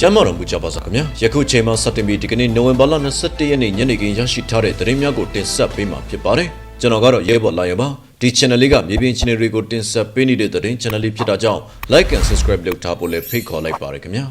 ကျမ်းမာတော်မူကြပါစားခင်ဗျာယခုချိန်မှာစတင်ပြီးဒီကနေ့နိုဝင်ဘာလ22ရက်နေ့ညနေခင်းရရှိထားတဲ့သတင်းများကိုတင်ဆက်ပေးမှာဖြစ်ပါတယ်ကျွန်တော်ကတော့ရဲဘော်လာရပါဒီ channel လေးကမြေပြင် channel တွေကိုတင်ဆက်ပေးနေတဲ့သတင်း channel လေးဖြစ်တာကြောင့် like and subscribe လုပ်ထားဖို့လည်းဖိတ်ခေါ်လိုက်ပါတယ်ခင်ဗျာ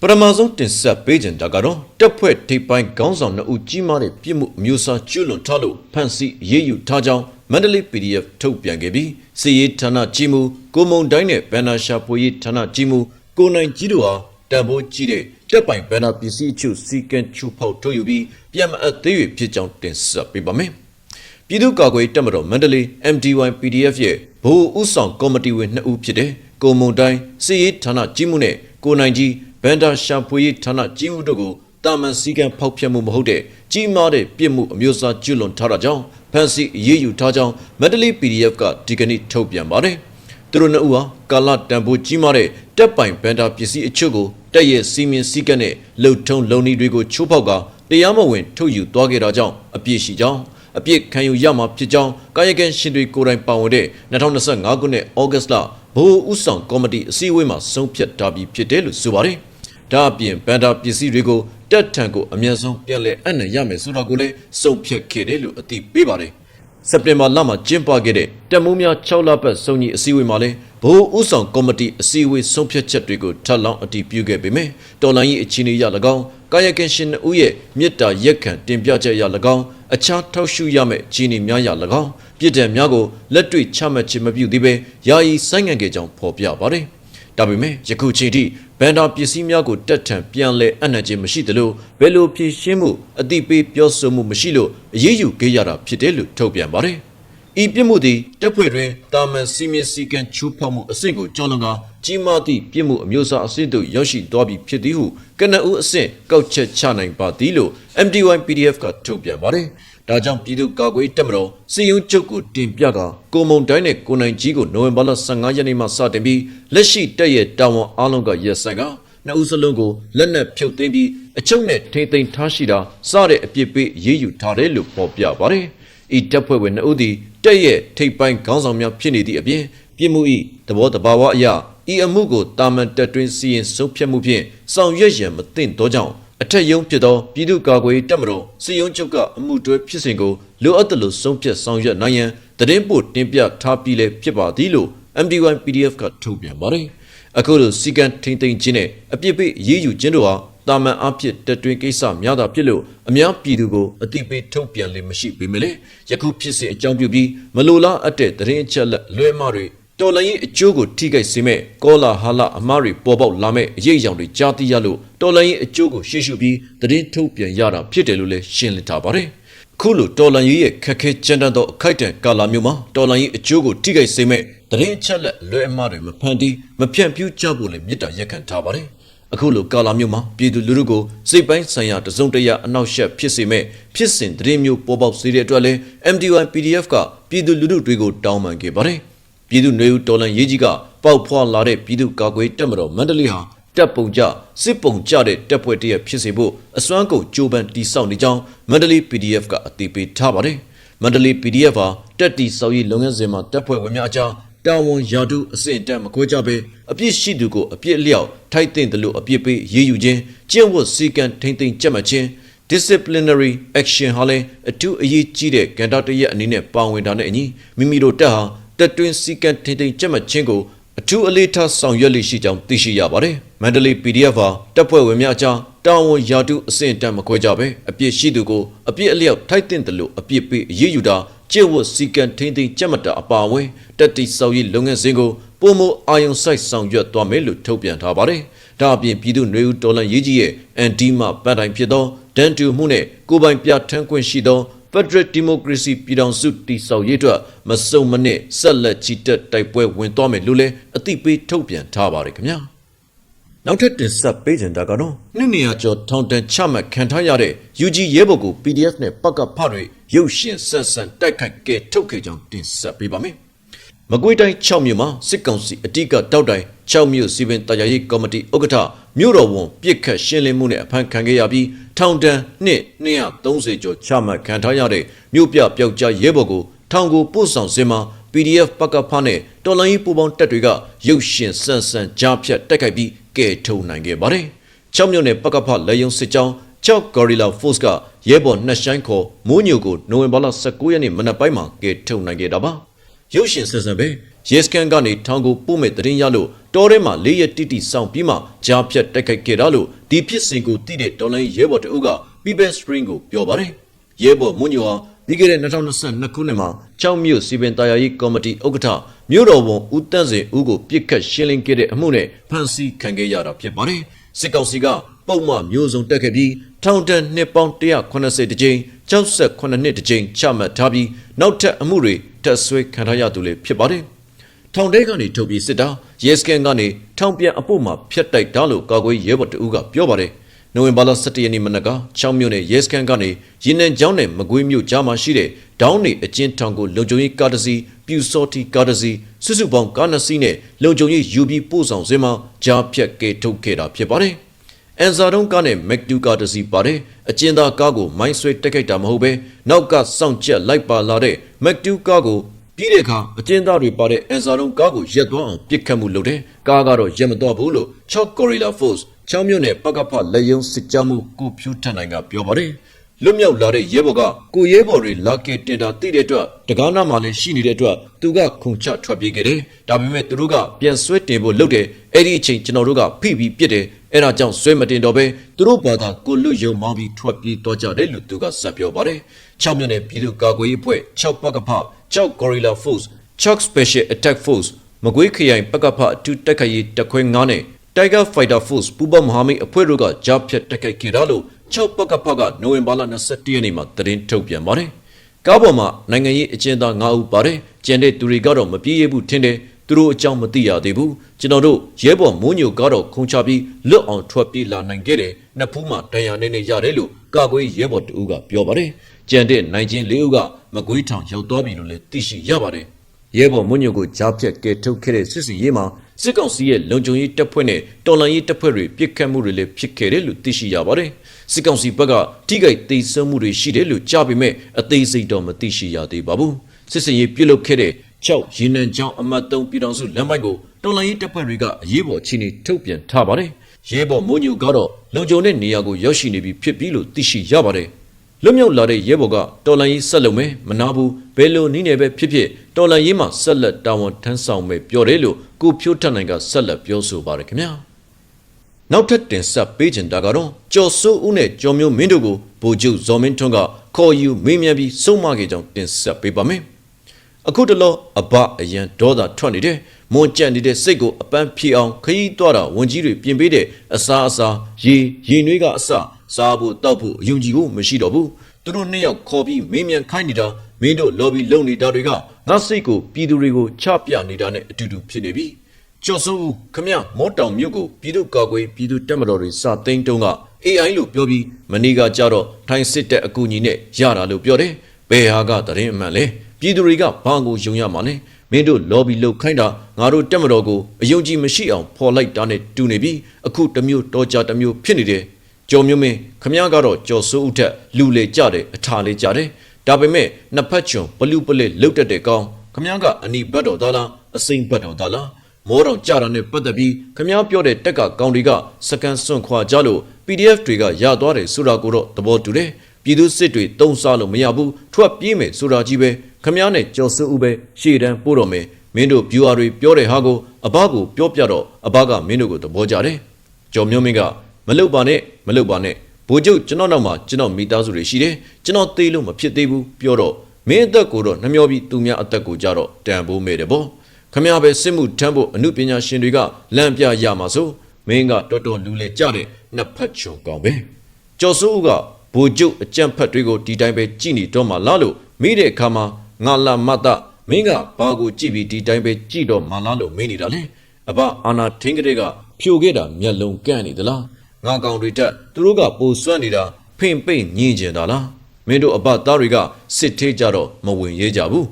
ပထမဆုံးတင်ဆက်ပေးခြင်းတာကတော့တက်ဖွဲ့ထိပ်ပိုင်းခေါင်းဆောင်နှစ်ဦးကြီးမားတဲ့ပြစ်မှုအမျိုးအစားကျူးလွန်ထားလို့ဖမ်းဆီးအရေးယူထားကြောင်းမန္တလေး PDF ထုတ်ပြန်ခဲ့ပြီးစီရေးဌာနကြီးမှုကိုမုံတိုင်းနဲ့ဘန်နာရှာဖွေရေးဌာနကြီးမှု ကိုနိုင်ကြီးတို့ဟာတန်ဖိုးကြီးတဲ့တက်ပိုင်ဘန်နာပစ္စည်းအချို့စီကံချူဖောက်ထုတ်ယူပြီးပြန်မအပ်သေးရဖြစ်ကြောင်းတင်ဆက်ပေးပါမယ်။ပြည်သူ့ကာကွယ်တပ်မတော်မန္တလေး MDY PDF ရဲ့ဗဟိုဥဆောင်ကော်မတီဝင်2ဦးဖြစ်တဲ့ကိုမုံတိုင်းစီရေးဌာနကြီးမှုနဲ့ကိုနိုင်ကြီးဘန်ဒါရှာဖွေရေးဌာနကြီးမှုတို့ကိုတာမန်စည်းကမ်းဖောက်ဖျက်မှုမဟုတ်တဲ့ကြီးမားတဲ့ပြစ်မှုအမျိုးအစားကျူးလွန်ထားတာကြောင့်ဖန်စီအရေးယူထားကြောင်းမန္တလေး PDF ကဒီကနေ့ထုတ်ပြန်ပါတယ်။ သူတို့နှစ်ဦးဟာကာလတန်ဖိုးကြီးမားတဲ့တက်ပိုင်ဘန်ဒါပစ္စည်းအချို့ကိုတက်ရဲ့စီမင်းစည်းကမ်းနဲ့လှုပ်ထုံလုံနီတွေကိုချိုးဖောက်ကတရားမဝင်ထုတ်ယူသွားခဲ့တာကြောင့်အပြစ်ရှိကြောင်းအပြစ်ခံယူရမှာဖြစ်ကြောင်းကာယကံရှင်တွေကိုယ်တိုင်ပါဝင်တဲ့2025ခုနှစ်ဩဂတ်လဘိုးဥဆောင်ကော်မတီအစည်းအဝေးမှာဆုံးဖြတ်ထားပြီးဖြစ်တယ်လို့ဆိုပါတယ်။ဒါအပြင်ဘန်ဒါပစ္စည်းတွေကိုတက်ထန်ကိုအမြန်ဆုံးပြန်လည်အပ်နှံရမယ်ဆိုတော့ကိုလည်းဆုံးဖြတ်ခဲ့တယ်လို့အသိပေးပါတယ်။ စက်တင်ဘာလမှာကျင်းပခဲ့တဲ့တက်မိုးများ6လပတ်စုံကြီးအစည်းအဝေးမှာလည်းဘိုးဥဆောင်ကော်မတီအစည်းအဝေးဆုံးဖြတ်ချက်တွေကိုထပ်လောင်းအတည်ပြုခဲ့ပေမဲ့တော်လိုင်းရေးအခြေအနေရ၎င်းကာယကင်ရှင်ဦးရဲ့မြစ်တာရက်ခံတင်ပြချက်ရ၎င်းအခြားထောက်ရှုရမယ့်အခြေအနေများရ၎င်းပြည်တံများကိုလက်တွေ့ချမှတ်ခြင်းမပြုသေးဘဲယာယီဆိုင်းငံ့ခဲ့ကြောင်းဖော်ပြပါတယ်။ ဒါပေမဲ့ယခုချိန်ထိဘန်ဒါပစ္စည်းများကိုတက်ထန်ပြန်လဲအနှံ့ခြင်းမရှိသလိုဘယ်လိုဖြည့်ရှင်းမှုအတိပေးပြောဆိုမှုမရှိလို့အရေးယူခဲ့ရတာဖြစ်တယ်လို့ထုတ်ပြန်ပါတယ်။ဤပြစ်မှုသည်တပ်ဖွဲ့တွင်တာမန်စီမင်းစည်းကမ်းချိုးဖောက်မှုအဆင့်ကိုကျော်လွန်ကာကြီးမားသည့်ပြစ်မှုအမျိုးအစားအဆင့်သို့ရောက်ရှိသွားပြီဖြစ်သည်ဟုကနဦးအဆင့်ကောက်ချက်ချနိုင်ပါသည်လို့ MDY PDF ကထုတ်ပြန်ပါတယ်။ ဒါကြောင့်ပြည်သူ့ကာကွယ်တပ်မတော်စီယုံချုပ်ကိုတင်ပြကကိုမုံတိုင်းနဲ့ကိုနိုင်ကြီးကိုနိုဝင်ဘာလ15ရက်နေ့မှစတင်ပြီးလက်ရှိတပ်ရဲ့တာဝန်အားလုံးကရက်ဆိုင်ကနှစ်ဦးစလုံးကိုလက်နက်ဖြုတ်သိမ်းပြီးအချုပ်နဲ့ထိမ့်သိမ်းထားရှိတာစတဲ့အပြစ်ပေးရေးယူထားတယ်လို့ဖော်ပြပါတယ်။ဤတပ်ဖွဲ့ဝင်နှစ်ဦးသည်တပ်ရဲ့ထိပ်ပိုင်းခေါင်းဆောင်များဖြစ်နေသည့်အပြင်ပြစ်မှု၏သဘောတဘာဝအရဤအမှုကိုတာမန်တက်တွင်းစီရင်ဆုံးဖြတ်မှုဖြင့်ဆောင်ရွက်ရန်မသင့်သောကြောင့် အထက်ယုံဖြစ်သောပြည်သူ့ကာကွယ်တပ်မတော်စီယုံချုပ်ကအမှုတွဲဖြစ်စဉ်ကိုလိုအပ်သလိုဆုံးဖြတ်ဆောင်ရွက်နိုင်ရန်တရင်ပို့တင်ပြထားပြီးလည်းဖြစ်ပါသည်လို့ MD1 PDF ကထုတ်ပြန်ပါတယ်။အခုလိုစီကံထိမ့်သိမ့်ခြင်းနဲ့အပြစ်ပေးရေးယူခြင်းတို့ဟာတာမန်အဖြစ်တက်တွင်ကိစ္စများတာဖြစ်လို့အများပြည်သူကိုအတိပေးထုတ်ပြန်လေမရှိပေမဲ့ယခုဖြစ်စဉ်အကြောင်းပြုပြီးမလိုလားအပ်တဲ့တရင်အချက်လက်လွဲမတွေ တော်လိုင်းရဲ့အကျိုးကိုထိခိုက်စေမဲ့ကောလာဟာလာအမားတွေပေါ်ပေါက်လာမဲ့အရေးအယောင်တွေကြားသိရလို့တော်လိုင်းရဲ့အကျိုးကိုရှေ့ရှုပြီးသတင်းထုတ်ပြန်ရတာဖြစ်တယ်လို့လည်းရှင်းလင်းထားပါတယ်။ခုလိုတော်လန်ရေးရဲ့ခက်ခဲကြမ်းတမ်းသောအခိုက်အတန့်ကာလမျိုးမှာတော်လန်ရေးအကျိုးကိုထိခိုက်စေမဲ့တရင်အချက်လက်လွဲအမှားတွေမဖန်တီးမဖြန့်ဖြူးကြဖို့လည်းမြစ်တာရက်ခံထားပါတယ်။အခုလိုကာလမျိုးမှာပြည်သူလူထုကိုစိတ်ပိုင်းဆိုင်ရာတစုံတရာအနောက်ရှက်ဖြစ်စေမဲ့ဖြစ်စဉ်တရင်မျိုးပေါ်ပေါက်စေတဲ့အတွက်လည်း MDY PDF ကပြည်သူလူထုတွေကိုတောင်းပန်ခဲ့ပါတယ်။ ပြည်သူ့နေဦးတော်လန်ရေးကြီးကပေါက်ဖွာလာတဲ့ပြည်သူ့ကာကွယ်တပ်မတော်မန္တလေးဟာတပ်ပုံကြစစ်ပုံကြတဲ့တပ်ဖွဲ့တရက်ဖြစ်စေဖို့အစွမ်းကုန်ကြိုးပမ်းတိစောက်နေကြောင်းမန္တလေး PDF ကအသိပေးထားပါတယ်။မန္တလေး PDF ဟာတက်တီစောက်ရေးလုပ်ငန်းစဉ်မှာတပ်ဖွဲ့ဝင်များအကြားတာဝန်ရာထူးအဆင့်အတန်းမကွဲကြဘဲအပြစ်ရှိသူကိုအပြစ်အလျောက်ထိုက်တဲ့တယ်လို့အပြစ်ပေးရေးယူခြင်းကျင့်ဝတ်စည်းကမ်းထိမ့်သိမ်းကြက်မှတ်ခြင်း disciplinary action ဟာလည်းအထူးအရေးကြီးတဲ့ကဏ္ဍတစ်ရပ်အနေနဲ့ပါဝင်တာနဲ့အညီမိမိတို့တပ်ဟာ တက်တွင်းစည်းကမ်းထိမ့်သိမ်းကြက်မှတ်ခြင်းကိုအထူးအလေးထားဆောင်ရွက်လိရှိကြောင်းသိရှိရပါတယ်။မန္တလေး PDF ဟာတပ်ဖွဲ့ဝင်များအကြားတာဝန်ရာထူးအဆင့်အတန်းမခွဲကြဘဲအပြစ်ရှိသူကိုအပြစ်အလျောက်ထိုက်တဲ့တယ်လို့အပြစ်ပေးအရေးယူတာကျင့်ဝတ်စည်းကမ်းထိမ့်သိမ်းကြက်မှတ်တာအပါအဝင်တက်တီစောက်ရေးလုပ်ငန်းစဉ်ကိုပုံမအာယုံစိုက်ဆောင်ရွက်သွားမယ်လို့ထုတ်ပြန်ထားပါတယ်။ဒါအပြင်ပြည်သူ့နေဦးတော်လန်ရေးကြီးရဲ့အန်ဒီမပန်တိုင်ဖြစ်သောဒန်တူမှုနဲ့ကိုပိုင်ပြထန်းခွင့်ရှိသော Federal Democracy ပြည်ထောင်စုတည်ဆောက်ရေးအတွက်မစုံမနစ်ဆက်လက်ချီတက်တိုက်ပွဲဝင်သွားမယ်လို့လည်းအသိပေးထုတ်ပြန်ထားပါတယ်ခင်ဗျာနောက်ထပ်တင်ဆက်ပေးခြင်းတာကတော့နှစ်နေရာကျော်ထောင်တန်းချမှတ်ခံထားရတဲ့ UG ရဲဘော်ကို PDF နဲ့ပကဖတွေရုပ်ရှင်ဆက်ဆန်တိုက်ခိုက်ကဲထုတ်ခဲ့ကြောင်းတင်ဆက်ပေးပါမယ်မကွေးတိုင်း6မြို့မှာစစ်ကောင်စီအတိကတောက်တိုင် 6မြို့စီပင်တရားရေးကော်မတီဥက္ကဋ္ဌမြို့တော်ဝန်ပြစ်ခတ်ရှင်းလင်းမှုနဲ့အဖမ်းခံခဲ့ရပြီးထောင်တန်းနှစ်230ကျော်ချမှတ်ခံထားရတဲ့မြို့ပြပျောက်ကြားရဲဘော်ကိုထောင်ကိုပို့ဆောင်စင်မှာ PDF ပကဖနဲ့တော်လိုင်းပူပေါင်းတပ်တွေကရုပ်ရှင်ဆန်ဆန်ကြားဖြတ်တိုက်ခိုက်ပြီးကကယ်ထုတ်နိုင်ခဲ့ပါတယ်။6မြို့နယ်ပကဖလက်ယုံစစ်ကြောင်း6 Gorilla Force ကရဲဘော်နှစ်ဆိုင်ခေါ်မိုးညိုကိုနိုဝင်ဘာလ19ရက်နေ့မနက်ပိုင်းမှာကယ်ထုတ်နိုင်ခဲ့တာပါ။ရုပ်ရှင်ဆက်စံပဲရဲစကန်ကနေထောင်ကိုပို့မဲ့တရင်ရလို့ တောထဲမှာလေးရက်တိတိစောင့်ပြီးမှကြားဖြတ်တိုက်ခိုက်ခဲ့တာလို့ဒီဖြစ်စဉ်ကိုသိတဲ့ဒေါ်လိုင်းရဲဘော်တအုပ်က People Spring ကိုပြောပါတယ်။ရဲဘော်မွညိုဟာပြီးခဲ့တဲ့2022ခုနှစ်မှာ6မြို့စီပင်တရားရေးကော်မတီဥက္ကဋ္ဌမြို့တော်ဝန်ဦးတန်းစင်ဦးကိုပြစ်ခတ်ရှင်းလင်းခဲ့တဲ့အမှုနဲ့ဖမ်းဆီးခံခဲ့ရတာဖြစ်ပါတယ်။စစ်ကောင်စီကပုံမှန်မျိုးစုံတက်ခဲ့ပြီးထောင်ဒဏ်နှစ်ပေါင်း180တကြိမ်68နှစ်တကြိမ်ချမှတ်ထားပြီးနောက်ထပ်အမှုတွေတက်ဆွဲခံထားရသူလည်းဖြစ်ပါတယ်။ ထောင်ထဲကနေထုတ်ပြီးစစ်တာရဲစကန်ကနေထောင်ပြန်အဖို့မှာဖျက်တိုက်တာလို့ကာကွယ်ရဲဘော်တဦးကပြောပါတယ်။နိုဝင်ဘာလ17ရက်နေ့မနက်က6မြို့နယ်ရဲစခန်းကနေရင်းနှံကျောင်းနယ်မကွေးမြို့ကြားမှာရှိတဲ့ဒေါင်းနေအကျဉ်းထောင်ကိုလုံခြုံရေးကားတစ်စီးပြူစောတီကားတစ်စီးစုစုပေါင်းကားနှစ်စီးနဲ့လုံခြုံရေးယူပြီးပို့ဆောင်စင်မှာကြားဖြတ်ကဲထုတ်ခဲ့တာဖြစ်ပါတယ်။အန်ဇာဒုံကားနဲ့မက်တူကားတစ်စီးပါတယ်အကျဉ်းသားကားကိုမိုင်းဆွဲတက်ခိုက်တာမဟုတ်ပဲနောက်ကစောင့်ချက်လိုက်ပါလာတဲ့မက်တူကားကို ပြီးတဲ့အခါအကျဉ်းသားတွေပါတဲ့အန်ဆာလုံးကားကိုရက်သွားအောင်ပစ်ခတ်မှုလုပ်တယ်။ကားကတော့ရက်မသွားဘူးလို့6 Gorilla Force 6မြို့နယ်ပကဖလက်ယုံစစ်ကြောမှုကိုဖြူထန်နိုင်ကပြောပါတယ်။လွတ်မြောက်လာတဲ့ရဲဘော်ကကိုရဲဘော်တွေလာကဲတင်တာသိတဲ့အတွက်တကားနာမှာလည်းရှိနေတဲ့အတွက်သူကခုန်ချထွက်ပြေးခဲ့တယ်။ဒါပေမဲ့သူတို့ကပြန်ဆွဲတင်ဖို့လုပ်တယ်။အဲ့ဒီအချိန်ကျွန်တော်တို့ကဖိပြီးပြစ်တယ်။အဲ့ဒါကြောင့်ဆွဲမတင်တော့ပဲသူတို့ဘာသာကိုလွတ်ယုံမောင်းပြီးထွက်ပြေးတော့ကြတယ်လို့သူကဆက်ပြောပါတယ်။6မြို့နယ်ပြည်သူ့ကာကွယ်ရေးအဖွဲ့6ပကဖ 6 Gorilla Force Chuck Special Attack Force မကွေးခရိုင်ပကဖအထူးတက်ခိုက်ရေးတခွဲ9နဲ့ Tiger Fighter Force ပူးပေါင်းမဟာမိတ်အဖွဲ့တို့ကကြားဖြတ်တက်ခိုက်ခဲ့တာလို့6ပကဖကနိုဝင်ဘာလ21ရက်နေ့မှာသတင်းထုတ်ပြန်ပါတယ်။ကားပေါ်မှာနိုင်ငံရေးအကျဉ်းသား9ဦးပါတယ်။ကျန်တဲ့သူတွေကတော့မပြေးရဘူးထင်တယ်။သူတို့အကြောင်းမသိရသေးဘူး။ကျွန်တော်တို့ရဲဘော်မိုးညိုကားတော့ခုံချပြီးလွတ်အောင်ထွက်ပြေးလာနိုင်ခဲ့တယ်။နှစ်ဖူးမှတန်ရာနေနေရတယ်လို့ကာကွယ်ရဲဘော်တူကပြောပါတယ်။ ကျန်တဲ့နိုင်ချင်း၄ဦးကမကွေးထောင်ရောက်သွားပြီလို့လည်းသိရှိရပါတယ်။ရဲဘော်မွညိုကိုကြားဖြတ်ကဲထုတ်ခဲ့တဲ့စစ်စီရေးမှာစစ်ကောင်စီရဲ့လုံခြုံရေးတပ်ဖွဲ့နဲ့တော်လှန်ရေးတပ်ဖွဲ့တွေပြစ်ခတ်မှုတွေလည်းဖြစ်ခဲ့တယ်လို့သိရှိရပါတယ်။စစ်ကောင်စီဘက်ကထိခိုက်သိမ်းဆုပ်မှုတွေရှိတယ်လို့ကြားပေမဲ့အသေးစိတ်တော့မသိရှိရသေးပါဘူး။စစ်စင်ရေးပြုတ်လုခဲ့တဲ့6ရေနံချောင်းအမတ်3ပြည်တော်စုလမ်းမိုက်ကိုတော်လှန်ရေးတပ်ဖွဲ့တွေကအရေးပေါ်ချီနေထုတ်ပြန်ထားပါတယ်။ရဲဘော်မွညိုကတော့လုံခြုံတဲ့နေရာကိုရောက်ရှိနေပြီဖြစ်ပြီလို့သိရှိရပါတယ်။ လွတ်မြောက်လာတဲ့ရဲဘော်ကတော်လန်ရေးဆက်လုပ်မယ်မနာဘူးဘယ်လိုနည်းနဲ့ပဲဖြစ်ဖြစ်တော်လန်ရေးမှာဆက်လက်တာဝန်ထမ်းဆောင်မယ်ပြောတယ်လို့ကိုဖြိုးထက်နိုင်ကဆက်လက်ပြောဆိုပါတယ်ခင်ဗျာနောက်ထပ်တင်ဆက်ပေးချင်တာကတော့ကျော်စိုးဦးနဲ့ကျော်မျိုးမင်းတို့ကိုဗိုလ်ချုပ်ဇော်မင်းထွန်းကခေါ်ယူမေးမြန်းပြီးစုံမခဲ့ကြောင်းတင်ဆက်ပေးပါမယ်အခုတလောအဘအရန်ဒေါသထွက်နေတဲ့မွန်ကြံ့နေတဲ့စိတ်ကိုအပန်းဖြေအောင်ခရီးသွားတာဝန်ကြီးတွေပြင်ပေးတဲ့အစားအစာရေရေနွေးကအစ စားဖို့တောက်ဖို့အယုံကြည်ဖို့မရှိတော့ဘူးသူတို့နှစ်ယောက်ခေါ်ပြီးမေးမြန်းခိုင်းနေတာမင်းတို့လော်ဘီလုံနေတာတွေကငါစိတ်ကိုပြည်သူတွေကိုချပြနေတာနဲ့အတူတူဖြစ်နေပြီကျော်စိုးခမရမောတောင်မြို့ကိုပြည်သူ့ကာကွယ်ပြည်သူတက်မတော်တွေစသိန်းတုံးက AI လို့ပြောပြီးမနီကကြတော့ထိုင်းစစ်တပ်အကူအညီနဲ့ရတာလို့ပြောတယ်ဘယ်ဟာကတရင်အမှန်လဲပြည်သူတွေကဘာကိုယုံရမှာလဲမင်းတို့လော်ဘီလုတ်ခိုင်းတာငါတို့တက်မတော်ကိုအယုံကြည်မရှိအောင်ဖော်လိုက်တာနဲ့တူနေပြီအခုတစ်မျိုးတော်ကြတစ်မျိုးဖြစ်နေတယ် ကျော်မျိုးမင်းခမရကတော့ကျော်စိုးဦးထက်လူလေကြတယ်အထာလေးကြတယ်ဒါပေမဲ့နှစ်ဖက်ချွန်ပလူပလက်လုတ်တက်တဲ့ကောင်ခမရကအနီဘတ်တော်သားလားအစိမ့်ဘတ်တော်သားလားမောတော်ကြတာနဲ့ပတ်သက်ပြီးခမရပြောတဲ့တက်ကကောင်တွေကစကန်စွန့်ခွာကြလို့ PDF တွေကရသွားတယ်ဆိုတာကိုတော့သဘောတူတယ်ပြည်သူစစ်တွေတုံးစားလို့မရဘူးထွက်ပြေးမယ်ဆိုတာကြီးပဲခမည်းနဲ့ကြော်စိုးဦးပဲရှေ့တန်းပို့တော်မယ်မင်းတို့ viewer တွေပြောတဲ့ဟာကိုအဘကိုပြောပြတော့အဘကမင်းတို့ကိုသဘောကျတယ်ကျော်မျိုးမင်းက မလုတ်ပါနဲ့မလုတ်ပါနဲ့ဘိုးကျုပ်ကျွန်တော်နောက်မှာကျွန်တော်မိသားစုတွေရှိတယ်ကျွန်တော်သေးလို့မဖြစ်သေးဘူးပြောတော့မင်းအသက်ကိုတော့နှမျောပြီးသူများအသက်ကိုကြတော့တန်ဖိုးမဲ့တယ်ပေါ့ခမည်းပဲစစ်မှုထမ်းဖို့အမှုပညာရှင်တွေကလမ်းပြရမှာဆိုမင်းကတော်တော်လူလေကြတဲ့နှစ်ဖက်ချုံကောင်ပဲကျော်စိုးဦးကဘိုလ်ချုပ်အကြံဖက်တွေကိုဒီတိုင်းပဲကြည်နေတော့မှလားလို့မိတဲ့အခါမှာငါလာမတ်တမင်းကဘာကိုကြည့်ပြီးဒီတိုင်းပဲကြည့်တော့မှလားလို့မင်းနေတာလေအဘအာနာထင်းကလေးကဖြိုခဲ့တာမျက်လုံးကန့်နေသလား ငါကောင်တွေတက်သူတို့ကပိုစွန့်နေတာဖင်ပိတ်ညင်ကျင်တာလားမင်းတို့အဘသားတွေကစစ်သေးကြတော့မဝင်ရဲကြဘူး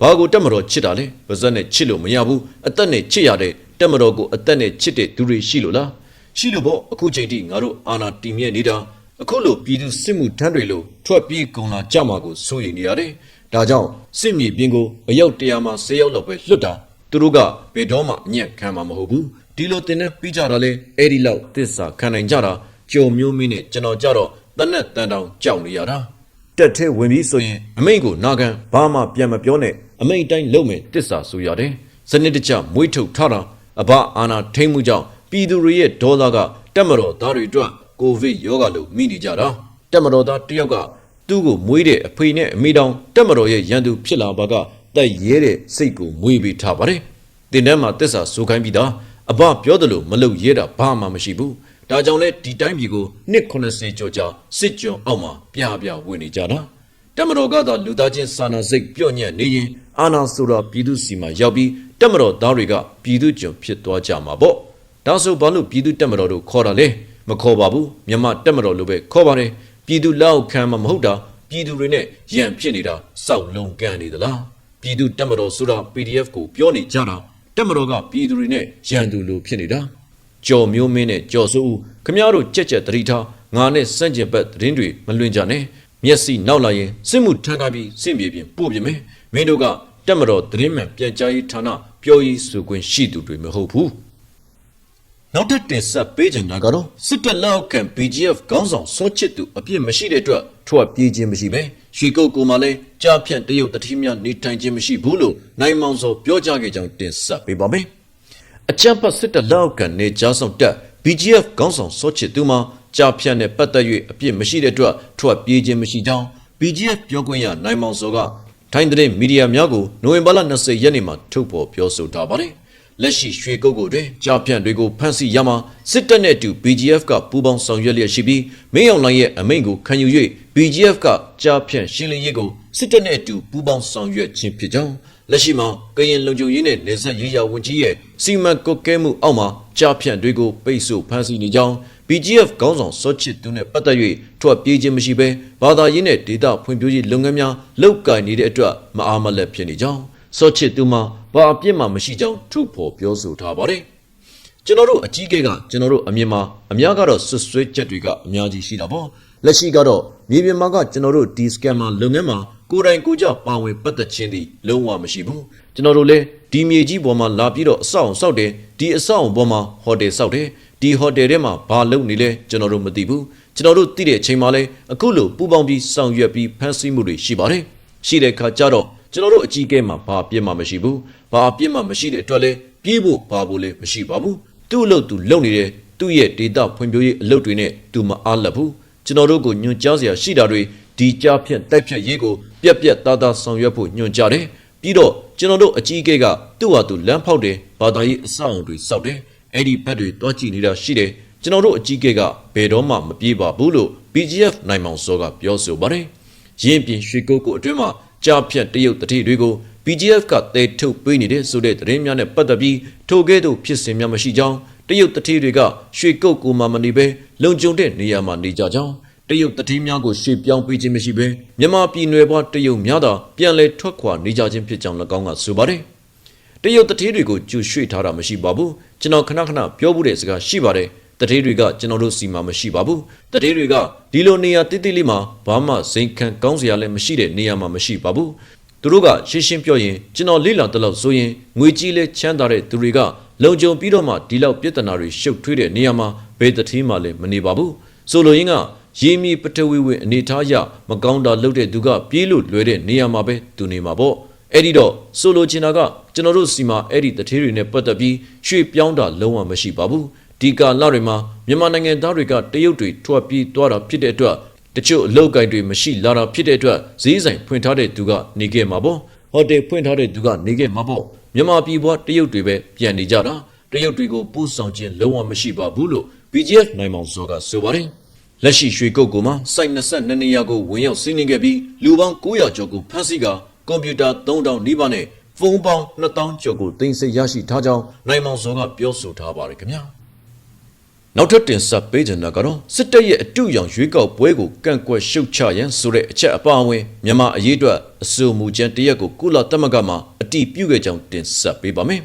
ဘာကိုတက်မတော်ချစ်တာလဲပါဇက်နဲ့ချစ်လို့မရဘူးအသက်နဲ့ချစ်ရတဲ့တက်မတော်ကိုအသက်နဲ့ချစ်တဲ့သူတွေရှိလို့လားရှိလို့ပေါ့အခုချိန်ထိငါတို့အာနာတီမြဲနေတာအခုလိုပြည်သူစစ်မှုထမ်းတွေလို့ထွက်ပြေးကုန်လာကြမှာကိုစိုးရိမ်နေရတယ်။ဒါကြောင့်စစ်မြေပြင်ကိုအယောက်တရာမှ10ယောက်လောက်ပဲလွတ်တာသူတို့ကဘယ်တော့မှအညံ့ခံမှာမဟုတ်ဘူး ဒီလိုတင်နေပြီးကြတာလေအဲ့ဒီလောက်တစ္ဆာခံနိုင်ကြတာကြုံမျိုးမင်းနဲ့ကျွန်တော်ကြတော့တနက်တန်တောင်ကြောက်နေရတာတက်ထဲဝင်ပြီးဆိုရင်အမိန့်ကိုနာခံဘာမှပြန်မပြောနဲ့အမိန့်တိုင်းလုပ်မယ်တစ္ဆာဆိုရတယ်စနစ်တကျမွေးထုတ်ထားတာအဘအာနာထိမ့်မှုကြောင့်ပြည်သူတွေရဲ့ဒေါသကတက်မတော်သားတွေအတွက်ကိုဗစ်ရောဂါလို့မိနေကြတာတက်မတော်သားတယောက်ကသူ့ကိုမွေးတဲ့အဖေနဲ့အမိတောင်တက်မတော်ရဲ့ရန်သူဖြစ်လာပါကတက်ရဲတဲ့စိတ်ကိုမွေးပေးထားပါတယ်တင်တန်းမှာတစ္ဆာဆိုခိုင်းပြီးသား အဘပြောတယ်လို့မလုပ်ရဲတာဘာမှမရှိဘူးဒါကြောင့်လဲဒီတိုင်းပြည်ကိုနှစ်80ကျော်ကြာစစ်ကြုံအောက်မှာပြပြဝင်နေကြတာတမတော်ကသာလူသားချင်းစာနာစိတ်ပြော့ညံ့နေရင်အာနာဆိုတာပြည်သူစီမှာရောက်ပြီးတမတော်သားတွေကပြည်သူကြုံဖြစ်သွားကြမှာပေါ့ဒါဆိုဘာလို့ပြည်သူတက်မတော်တို့ခေါ်တာလဲမခေါ်ပါဘူးမြမတက်မတော်လို့ပဲခေါ်ပါတယ်ပြည်သူလောက်ခံမှာမဟုတ်တာပြည်သူတွေနဲ့ရန်ဖြစ်နေတာစောက်လုံးကန်နေသလားပြည်သူတက်မတော်ဆိုတာ PDF ကိုပြောနေကြတာ တက်မတော်ကပြည်သူတွေနဲ့ရန်သူလိုဖြစ်နေတာကြော်မျိုးမင်းနဲ့ကြော်စိုးဦးခမရတို့ကြက်ကြက်တတိထားငါနဲ့စန့်ကျင်ဘက်သတင်းတွေမလွင်ကြနဲ့မျက်စိနောက်လာရင်စစ်မှုထမ်းကားပြီးစင့်ပြေပြင်ပို့ပြမယ်မင်းတို့ကတက်မတော်သတင်းမှန်ပြန်ကြားရေးဌာနပြောရေးဆိုခွင့်ရှိသူတွေမဟုတ်ဘူးနောက်ထပ်တင်ဆက်ပေးချင်တာကတော့စစ်တပ်လက်အောက်ခံ BGF ခေါင်းဆောင်စောချစ်သူအပြစ်မရှိတဲ့အတွက်ထွက်ပြေးခြင်းမရှိပဲ ရွှေကုတ်ကိုမှလည်းကြားဖြန့်တရုတ်တတိများနေထိုင်ခြင်းမရှိဘူးလို့နိုင်မောင်စောပြောကြားခဲ့ကြောင်းတင်ဆက်ပေးပါမယ်။အကြမ်းဖက်စစ်တပ်လက်အောက်ခံနေကြားဆောင်တပ် BGF ခေါင်းဆောင်စောချစ်သူမှာကြားဖြန့်နဲ့ပတ်သက်၍အပြစ်မရှိတဲ့အတွက်ထွက်ပြေးခြင်းမရှိကြောင်း BGF ပြောခွင့်ရနိုင်မောင်စောကထိုင်းတဲ့မီဒီယာများကိုနိုဝင်ဘာလ20ရက်နေ့မှာထုတ်ဖော်ပြောဆိုထားပါတယ်။လက်ရှိရွှေကုတ်ကိုတွင်ကြားဖြန့်တွေကိုဖမ်းဆီးရမှာစစ်တပ်နဲ့အတူ BGF ကပူးပေါင်းဆောင်ရွက်လျက်ရှိပြီးမင်းအောင်လှိုင်ရဲ့အမိန့်ကိုခံယူ၍ BGF ကကြားဖြန့်ရှင်းလင်းရေးကိုစစ်တပ်နဲ့အတူပူးပေါင်းဆောင်ရွက်ခြင်းဖြစ်ကြောင်းလက်ရှိမှာကရင်လုံခြုံရေးနဲ့နေဆက်ရေးရာဝန်ကြီးရဲ့စီမံကွပ်ကဲမှုအောက်မှာကြားဖြန့်တွေကိုပိတ်ဆို့ဖမ်းဆီးနေကြောင်း BGF ခေါင်းဆောင်စောချစ်သူနဲ့ပတ်သက်၍ထွက်ပြေးခြင်းမရှိဘဲဘာသာရေးနဲ့ဒေသဖွံ့ဖြိုးရေးလုပ်ငန်းများလုပ်ကိုင်နေတဲ့အတွက်မအားမလက်ဖြစ်နေကြောင်းစောချစ်သူမှာဘာအပြစ်မှမရှိကြောင်းထုဖော်ပြောဆိုထားပါတယ်။ကျွန်တော်တို့အကြီးအကဲကကျွန်တော်တို့အမြင်မှာအများကတော့ဆွဆွဲချက်တွေကအများကြီးရှိတာပေါ့။ လက်ရှိကတော့မြေပြင်မှာကကျွန်တော်တို့ဒီ scammer လုပ်ငန်းမှာကိုယ်တိုင်ကိုယ်ကြပါဝင်ပတ်သက်ခြင်းသည်လုံးဝမရှိဘူး။ကျွန်တော်တို့လည်းဒီမြေကြီးပေါ်မှာလာပြီးတော့အဆောက်အုံဆောက်တယ်ဒီအဆောက်အုံပေါ်မှာဟိုတယ်ဆောက်တယ်ဒီဟိုတယ်ထဲမှာဘာလုပ်နေလဲကျွန်တော်တို့မသိဘူး။ကျွန်တော်တို့သိတဲ့အချိန်မှာလဲအခုလိုပူပေါင်းပြီးဆောင်ရွက်ပြီးဖန်ဆီးမှုတွေရှိပါတယ်။ရှိတဲ့အခါကျတော့ကျွန်တော်တို့အကြီးအကဲမှာဘာပြစ်မှမရှိဘူးဘာပြစ်မှမရှိတဲ့အတွက်လဲပြေးဖို့ဘာဖို့လဲမရှိပါဘူးသူ့အလုပ်သူလုပ်နေတဲ့သူ့ရဲ့ဒေတာဖွံ့ဖြိုးရေးအလုပ်တွေနဲ့သူမအားလပ်ဘူး ကျွန်တော်တို့ကိုညွှန်ကြားစရာရှိတာတွေဒီကြားဖြတ်တိုက်ဖြတ်ရေးကိုပြက်ပြက်သားသားဆောင်ရွက်ဖို့ညွှန်ကြားတယ်ပြီးတော့ကျွန်တော်တို့အကြီးအကဲကသူ့ဟာသူလမ်းဖောက်တယ်ဘာသာရေးအဆောက်အုံတွေစောက်တယ်အဲ့ဒီဘက်တွေတွားကြည့်နေတာရှိတယ်ကျွန်တော်တို့အကြီးအကဲကဘယ်တော့မှမပြေးပါဘူးလို့ BGF နိုင်မောင်စောကပြောဆိုပါတယ်ရင်းပြင်ရွှေကုတ်ကိုအတွင်းမှာကြားဖြတ်တရုတ်တတိတွေကို BGF ကတဲထုတ်ပေးနေတဲ့ဆိုတဲ့သတင်းများနဲ့ပတ်သက်ပြီးထိုကဲ့သို့ဖြစ်စဉ်များမရှိကြောင်း တရုတ်တတိတွေကရွှေကုတ်ကိုမှမနေပဲလုံခြုံတဲ့နေရာမှာနေကြကြောင်းတရုတ်တတိများကိုရွှေ့ပြောင်းပေးခြင်းမရှိပဲမြန်မာပြည်နယ်ပွားတရုတ်များသာပြန်လည်ထွက်ခွာနေကြခြင်းဖြစ်ကြောင်း၎င်းကဆိုပါတယ်တရုတ်တတိတွေကိုကျူရွှေ့ထားတာမရှိပါဘူးကျွန်တော်ခဏခဏပြောမှုတဲ့စကားရှိပါတယ်တတိတွေကကျွန်တော်တို့စီမှာမရှိပါဘူးတတိတွေကဒီလိုနေရာတိတိလေးမှာဘာမှစိန်ခံကောင်းစရာလည်းမရှိတဲ့နေရာမှာမရှိပါဘူးသူတို့ကရှင်းရှင်းပြောရင်ကျွန်တော်လေ့လာတလောက်ဆိုရင်ငွေကြီးလဲချမ်းသာတဲ့သူတွေက လုံခြုံပြီးတော့မှဒီလောက်ပြဿနာတွေရှုပ်ထွေးတဲ့နေရာမှာဘယ်တတိမှလည်းမနေပါဘူးဆိုလိုရင်းကရေမီပထဝီဝင်အနေထားရမကောင်းတာလုပ်တဲ့သူကပြေးလို့လွယ်တဲ့နေရာမှာပဲသူနေမှာပေါ့အဲ့ဒီတော့ဆိုလိုချင်တာကကျွန်တော်တို့စီမှာအဲ့ဒီတထေးတွေနဲ့ပတ်သက်ပြီးရွှေ့ပြောင်းတာလုံးဝမရှိပါဘူးဒီကာလတွေမှာမြန်မာနိုင်ငံသားတွေကတရုတ်တွေထွက်ပြေးသွားတာဖြစ်တဲ့အတွက်တချို့အလုပ်ကိုင်တွေမရှိလာတာဖြစ်တဲ့အတွက်ဈေးဆိုင်ဖွင့်ထားတဲ့သူကနေခဲ့မှာပေါ့ဟိုတယ်ဖွင့်ထားတဲ့သူကနေခဲ့မှာပေါ့ မြန်မာပြည်ဘွားတရုတ်တွေပဲပြန်နေကြတာတရုတ်တွေကိုပို့ဆောင်ခြင်းလုံးဝမရှိပါဘူးလို့ BGF နိုင်မောင်စောကဆိုပါတယ်လက်ရှိရွှေကုတ်ကူမှာစိုက်22နေရာကိုဝင်ရောက်စီးနင်းခဲ့ပြီးလူပေါင်း900ကျော်ကိုဖမ်းဆီးကာကွန်ပျူတာ3000နီးပါးနဲ့ဖုန်းပေါင်း2000ကျော်ကိုတင်ဆက်ရရှိထားကြောင်းနိုင်မောင်စောကပြောဆိုထားပါတယ်ခင်ဗျာ နောက်ထပ်တင်ဆက်ပေးချင်တာကတော့စစ်တပ်ရဲ့အတူရောင်ရွေးကောက်ပွဲကိုကန့်ကွက်ရှုတ်ချရန်ဆိုတဲ့အချက်အပါအဝင်မြန်မာအရေးအတွက်အဆိုမူကြမ်းတရက်ကိုကုလသမဂ္ဂမှအတည်ပြုခဲ့ကြောင်းတင်ဆက်ပေးပါမယ်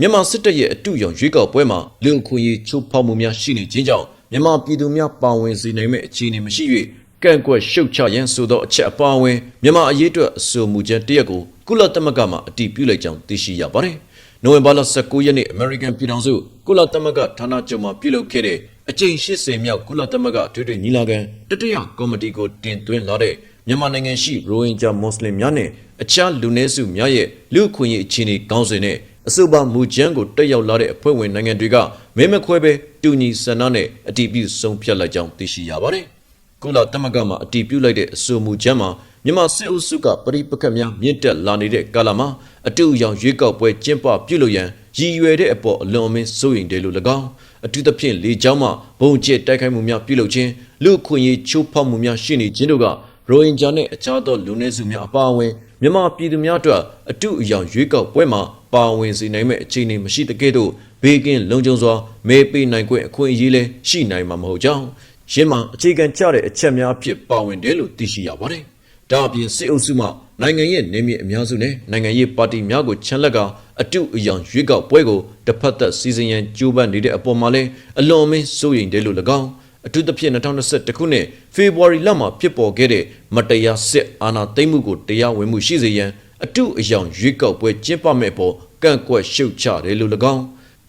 မြန်မာစစ်တပ်ရဲ့အတူရောင်ရွေးကောက်ပွဲမှာလူအခွင့်အရေးချိုးဖောက်မှုများရှိနေခြင်းကြောင့်မြန်မာပြည်သူများပါဝင်စေနိုင်မဲ့အခြေအနေမရှိ၍ကန့်ကွက်ရှုတ်ချရန်ဆိုသောအချက်အပါအဝင်မြန်မာအရေးအတွက်အဆိုမူကြမ်းတရက်ကိုကုလသမဂ္ဂမှအတည်ပြုလိုက်ကြောင်းသိရှိရပါတယ်။ နိုဝင်ဘာလ19ရက်နေ့ American ပြည်ထောင်စုကုလသမဂ္ဂဌာနချုပ်မှာပြုလုပ်ခဲ့တဲ့အကြိမ်80မြောက်ကုလသမဂ္ဂထွေထွေညီလာခံတတိယကော်မတီကိုတင်သွင်းလာတဲ့မြန်မာနိုင်ငံရှိရိုဟင်ဂျာမွတ်စလင်များနဲ့အခြားလူနည်းစုများရဲ့လူ့အခွင့်အရေးအခြေအနေကောင်းစဉ်နဲ့အဆိုပါမူကြမ်းကိုတက်ရောက်လာတဲ့အဖွဲ့ဝင်နိုင်ငံတွေကမဲမခွဲပဲတူညီဆန္ဒနဲ့အတည်ပြုဆုံးဖြတ်လိုက်ကြောင်းသိရှိရပါတယ်။ကုလသမဂ္ဂမှအတည်ပြုလိုက်တဲ့အဆိုမူချမ်းမှာ မြန်မာစစ်အုပ်စုကပရိပက္ခများမြင့်တက်လာနေတဲ့ကာလမှာအတူအယောင်ရွေးကောက်ပွဲကျင်းပပြုလုပ်ရန်ရည်ရွယ်တဲ့အပေါ်အလွန်အမင်းစိုးရိမ်တယ်လို့၎င်းအထူးသဖြင့်လေကြောင်းမှဘုံကျစ်တိုက်ခိုက်မှုများပြုလုပ်ခြင်းလူအခွင့်အရေးချိုးဖောက်မှုများရှိနေခြင်းတို့ကရိုဟင်ဂျာနဲ့အခြားသောလူနည်းစုများအပါအဝင်မြန်မာပြည်သူများအတွက်အတူအယောင်ရွေးကောက်ပွဲမှာပါဝင်စေနိုင်မဲ့အခြေအနေမရှိတကယ်တော့ဘေးကင်းလုံခြုံစွာမဲပေးနိုင်ခွင့်အခွင့်အရေးလည်းရှိနိုင်မှာမဟုတ်ကြောင်းရင်းမှာအခြေခံကျတဲ့အချက်များအဖြစ်ပါဝင်တယ်လို့သိရှိရပါတယ်။ ဒါအပြင်စစ်အုပ်စုမှနိုင်ငံရဲ့နေမြေအများစုနဲ့နိုင်ငံရေးပါတီများကိုချန်လက်ကအတုအယောင်ရွေးကောက်ပွဲကိုတစ်ဖက်သက်စီစဉ်ရန်ကြိုးပမ်းနေတဲ့အပေါ်မှာလည်းအလွန်အမင်းစိုးရိမ်တယ်လို့၎င်းအထူးသဖြင့်2021ခုနှစ်ဖေဖော်ဝါရီလမှာဖြစ်ပေါ်ခဲ့တဲ့မတရားစစ်အာဏာသိမ်းမှုကိုတရားဝင်မှုရှိစေရန်အတုအယောင်ရွေးကောက်ပွဲကျင်းပမဲ့ပေါ်ကန့်ကွက်ရှုတ်ချတယ်လို့၎င်း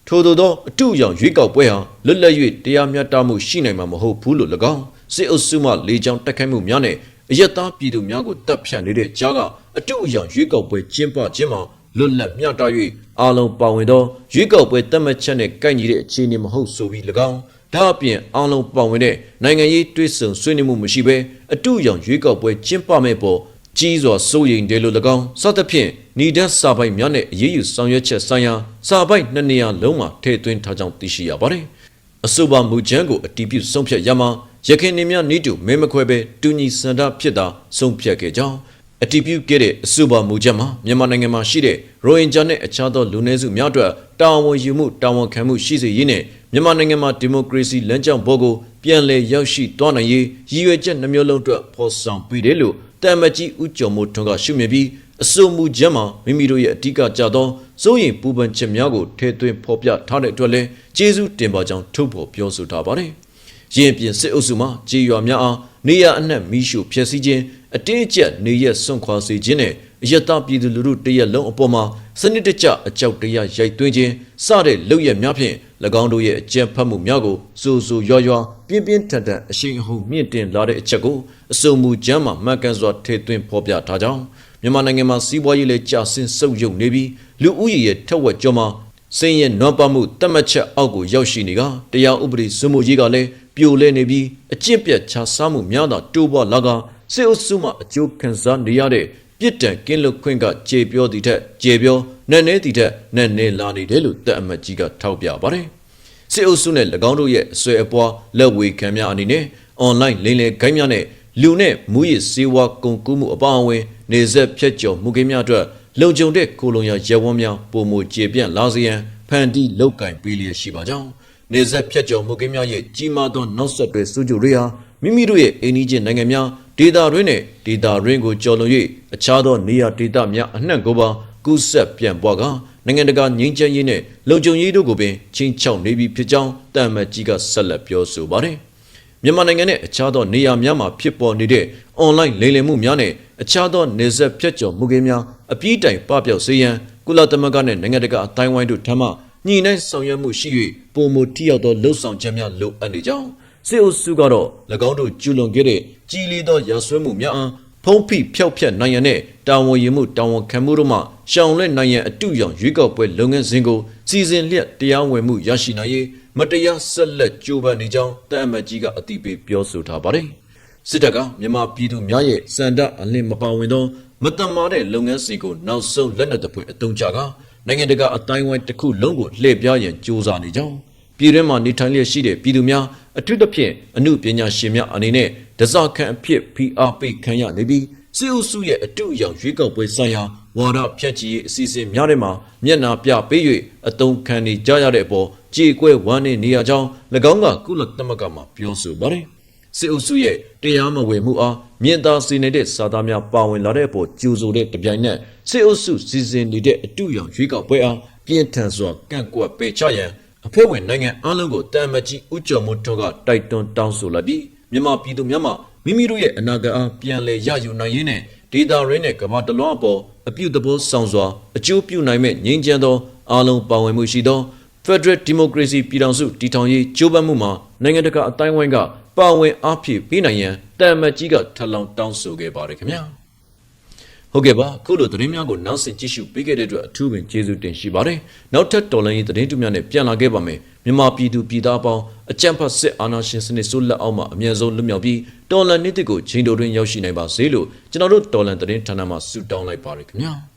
ထို့သောသောအတူအယောင်ရွေးကောက်ပွဲဟာလွတ်လပ်၍တရားမျှတမှုရှိနိုင်မှာမဟုတ်ဘူးလို့၎င်းစစ်အုပ်စုမှလေကြောင်းတက်ခိုက်မှုများနဲ့ အယက်သားပြည်သူများကိုတပ်ဖြတ်နေတဲ့ကြားကအတူအယောင်ရွေးကောက်ပွဲကျင်းပခြင်းမှာလွတ်လပ်မျှတ၍အာလုံးပါဝင်သောရွေးကောက်ပွဲတတ်မှတ်ချက်နဲ့ကိုက်ညီတဲ့အခြေအနေမဟုတ်ဆိုပြီး၎င်းဒါအပြင်အာလုံးပါဝင်တဲ့နိုင်ငံရေးတွဲဆုံဆွေးနွေးမှုမရှိဘဲအတူအယောင်ရွေးကောက်ပွဲကျင်းပမဲ့ပေါ်ကြီးစွာစိုးရိမ်တယ်လို့၎င်းစသဖြင့်ညီဒတ်စာပိုက်များနဲ့အရေးယူဆောင်ရွက်ချက်ဆိုင်ရာစာပိုက်နှစ်နေရာလုံးမှာထည့်သွင်းထားကြောင်းသိရှိရပါတယ်။အဆိုပါမူချမ်းကိုအတည်ပြုဆုံးဖြတ်ရမှာ ရခိုင်နေများနေတူမဲမခွဲပဲတူညီစန္ဒဖြစ်တာဆုံးဖြတ်ခဲ့ကြောင်းအတည်ပြုခဲ့တဲ့အဆိုပါမူချမ်းမှာမြန်မာနိုင်ငံမှာရှိတဲ့ရိုဟင်ဂျာနဲ့အခြားသောလူနည်းစုများအတွက်တာဝန်ယူမှုတာဝန်ခံမှုရှိစေရေးနဲ့မြန်မာနိုင်ငံမှာဒီမိုကရေစီလမ်းကြောင်းပေါ်ကိုပြန်လည်ရောက်ရှိသွားနိုင်ရေးရည်ရွယ်ချက်နှမျိုးလုံးအတွက်ဖော်ဆောင်ပေးတယ်လို့တမ်မကြီးဦးကျော်မိုးထွန်းကရှုမြင်ပြီးအစုံမူချက်မှာမိမိတို့ရဲ့အဓိကကြသောစိုးရင်ပူပန်ချက်များကိုထဲသွင်းဖော်ပြထားတဲ့အတွက်လည်းကျေးဇူးတင်ပါကြောင်းထုတ်ဖော်ပြောဆိုထားပါတယ်။ ရင်းပြင်စစ်အုပ်စုမှကြေးရွာများအားနေရအနှံ့မီးရှို့ဖျက်ဆီးခြင်းအတင်းအကျပ်နေရက်ဆွန့်ခွာစေခြင်းနဲ့အယက်သားပြည်သူလူထုတရက်လုံးအပေါ်မှာစနစ်တကျအကြောက်တရားရိုက်သွင်းခြင်းစတဲ့လုပ်ရများဖြင့်၎င်းတို့ရဲ့အကြမ်းဖက်မှုများကိုစိုးစိုးရွာရွာပြင်းပြင်းထန်ထန်အရှိန်အဟုန်မြင့်တင်လာတဲ့အချက်ကိုအစုံမူကျမ်းမှာမှန်ကန်စွာထည့်သွင်းဖော်ပြထားကြောင်းမြန်မာနိုင်ငံမှာစီးပွားရေးလည်းကျဆင်းဆုတ်ယုတ်နေပြီးလူဦးရေရဲ့ထက်ဝက်ကျော်မှာ စင်ရဲ့နွမ်းပါမှုတတ်မှတ်ချက်အောက်ကိုရောက်ရှိနေကတရားဥပဒေစွမှုကြီးကလည်းပြိုလဲနေပြီးအကျင့်ပြတ်ခြားစားမှုများသာတိုးပွားလာကစစ်အုပ်စုမှအကျိုးခံစားနေရတဲ့ပြစ်ဒဏ်ကင်းလွတ်ခွင့်ကကြေပြောသည့်ထက်ကြေပြောနဲ့နဲသည့်ထက်နဲ့နဲလာနေတယ်လို့တပ်အမတ်ကြီးကထောက်ပြပါတယ်။စစ်အုပ်စုနဲ့၎င်းတို့ရဲ့အဆွဲအပွားလက်ဝေခံများအနေနဲ့အွန်လိုင်းလိမ်လည်ဂိုင်းများနဲ့လူနဲ့မူရစ်စေဝါကုန်ကူးမှုအပါအဝင် နေဆက်ဖြတ်ကျော်မှုကိန်းများအတွက် လုံခြုံတဲ့ကိုလုံရရဲဝန်းများပုံမူကျေပြန့်လာစေရန်ဖန်တီးလောက်ကင်ပေးလျက်ရှိပါကြောင်းနေဆက်ဖြတ်ကျော်မှုကိန်းများရဲ့ကြီးမားသောနောက်ဆက်တွဲစုကြတွေဟာမိမိတို့ရဲ့အိန္ဒိချင်းနိုင်ငံများဒေတာရင်းနဲ့ဒေတာရင်းကိုကျော်လွန်၍အခြားသောနေရာဒေတာများအနှံ့ကိုပါကူးဆက်ပြန်ပွားကနိုင်ငံတကာငြိမ်းချမ်းရေးနဲ့လုံခြုံရေးတို့ကိုပင်ချင်းချောက်နေပြီဖြစ်ကြောင်းတမ်မတ်ကြီးကဆက်လက်ပြောဆိုပါတယ်။ မြန်မာနိုင်ငံနဲ့အခြားသောနေရာများမှာဖြစ်ပေါ်နေတဲ့အွန်လိုင်းလိမ်လည်မှုများနဲ့အခြားသောနေဆက်ဖြတ်ကျော်မှုကိန်းများအပြည့်တိုင်ပပျောက်စေရန်ကုလသမဂ္ဂနဲ့နိုင်ငံတကာအတိုင်းဝိုင်းတို့ထံမှညှိနှိုင်းဆောင်ရွက်မှုရှိ၍ပုံမထိရောက်သောလှုပ်ဆောင်ချက်များလိုအပ်နေကြောင်းစစ်အုပ်စုကတော့၎င်းတို့ကျူးလွန်ခဲ့တဲ့ကြီးလေးသောရာဇဝတ်မှုများအားဖုံးဖိဖျောက်ဖျက်နိုင်ရန်နဲ့တာဝန်ယူမှုတာဝန်ခံမှုတို့မှရှောင်လက်နိုင်ရန်အတူရောင်ရွေးကောက်ပွဲလုပ်ငန်းစဉ်ကိုစီစဉ်လျက်တရားဝင်မှုရရှိနိုင်ရေး မတရားဆက်လက်ကြိုးပမ်းနေကြောင်းတအမတ်ကြီးကအသိပေးပြောဆိုထားပါတယ်။စစ်တပ်ကမြန်မာပြည်သူများရဲ့စန္ဒအလင်းမပါဝင်သောမတမာတဲ့လုပ်ငန်းစဉ်ကိုနောက်ဆုံးလက်နက်တစ်ပွင့်အသုံးချကနိုင်ငံတကာအတိုင်းအဝိုင်းတစ်ခုလုံးကိုလှည့်ပြားရန်ကြိုးစားနေကြောင်းပြည်တွင်းမှာနေထိုင်လျက်ရှိတဲ့ပြည်သူများအထူးသဖြင့်အမှုပညာရှင်များအနေနဲ့ဒဇခံအဖြစ်ဖိအားပေးခံရနေပြီးစစ်အုပ်စုရဲ့အတူအယောင်ရွေးကောက်ပွဲဆိုင်ရာဝါဒဖြန့်ချီရေးအစီအစဉ်များထဲမှာမျက်နာပြပေး၍အတုံးခံနေကြရတဲ့အပေါ် ကြေကွဲဝမ်းနေနေရကြောင်း၎င်းကကုလသမဂ္ဂမှပြောဆိုပါတယ်စစ်အုပ်စုရဲ့တရားမဝင်မှုအားမြင့်သာစေနေတဲ့စာသားများပါဝင်လာတဲ့အပေါ်ကြိုဆိုတဲ့တပြိုင်နက်စစ်အုပ်စုစီစဉ်နေတဲ့အတူအယောင်ရွေးကောက်ပွဲအားပြင်းထန်စွာကန့်ကွက်ပေးချရန်အဖွဲ့ဝင်နိုင်ငံအားလုံးကိုတမ်မကြီးဥကြုံမှုတော်ကတိုက်တွန်းတောင်းဆိုလိုက်ပြီးမြန်မာပြည်သူများမှမိမိတို့ရဲ့အနာဂတ်အားပြန်လည်ရယူနိုင်ရေးနဲ့ဒေတာရင်းနဲ့ကမ္ဘာတလွှားအပေါ်အပြုသဘောဆောင်စွာအကျိုးပြုနိုင်မဲ့ငြိမ်းချမ်းသောအားလုံးပါဝင်မှုရှိသော Federal Democracy ပြည်ထောင်စုတည်ထောင်ရေးကြိုးပမ်းမှုမှာနိုင်ငံတကာအတိုင်းအဝိုင်းကပါဝင်အားဖြည့်ပေးနိုင်ရန်တာမတ်ကြီးကထပ်လောင်းတောင်းဆိုခဲ့ပါတယ်ခင်ဗျာဟုတ်ကဲ့ပါခုလိုသတင်းများကိုနောက်ဆက်ကြည့်ရှုပေးခဲ့တဲ့အတွက်အထူးပင်ကျေးဇူးတင်ရှိပါတယ်နောက်ထပ်တော်လိုင်းရေးသတင်းတူများနဲ့ပြန်လာခဲ့ပါမယ်မြန်မာပြည်သူပြည်သားပေါင်းအကြံဖတ်စစ်အာဏာရှင်စနစ်ဆိုးလက်အောက်မှာအမြဲဆုံးလွတ်မြောက်ပြီးတော်လန်နေ့တစ်ကိုချိန်တော်တွင်ရောက်ရှိနိုင်ပါစေလို့ကျွန်တော်တို့တော်လန်သတင်းဌာနမှဆုတောင်းလိုက်ပါတယ်ခင်ဗျာ